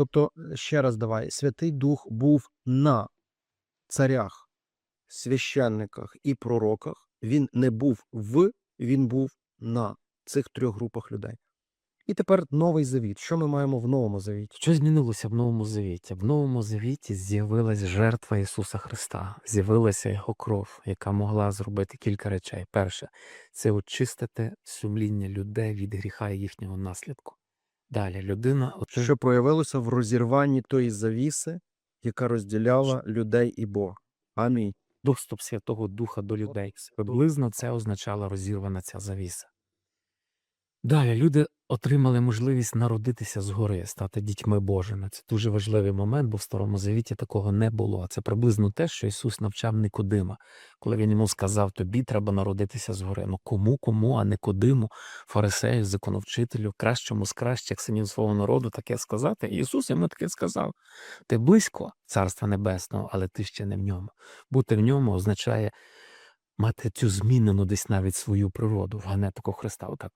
Тобто, е, ще раз давай, Святий Дух був на царях, священниках і пророках. Він не був в, він був на цих трьох групах людей. І тепер новий завіт. Що ми маємо в новому завіті? Що змінилося в Новому Завіті? В Новому Завіті з'явилась жертва Ісуса Христа, з'явилася Його кров, яка могла зробити кілька речей. Перше, це очистити сумління людей від гріха і їхнього наслідку. Далі людина Що проявилося в розірванні тої завіси, яка розділяла людей і Бога. Амінь. доступ Святого Духа до людей. Приблизно це означала розірвана ця завіса. Далі люди отримали можливість народитися згори, стати дітьми Божими. Це дуже важливий момент, бо в Старому Завіті такого не було. Це приблизно те, що Ісус навчав Никодима, коли він йому сказав: тобі треба народитися згори. Ну кому, кому, а Никодиму, фарисею, законовчителю, кращому з кращих синів свого народу таке сказати. І Ісус йому таке сказав: ти близько Царства Небесного, але ти ще не в ньому. Бути в ньому означає мати цю змінену десь навіть свою природу в генетику Христа. Отак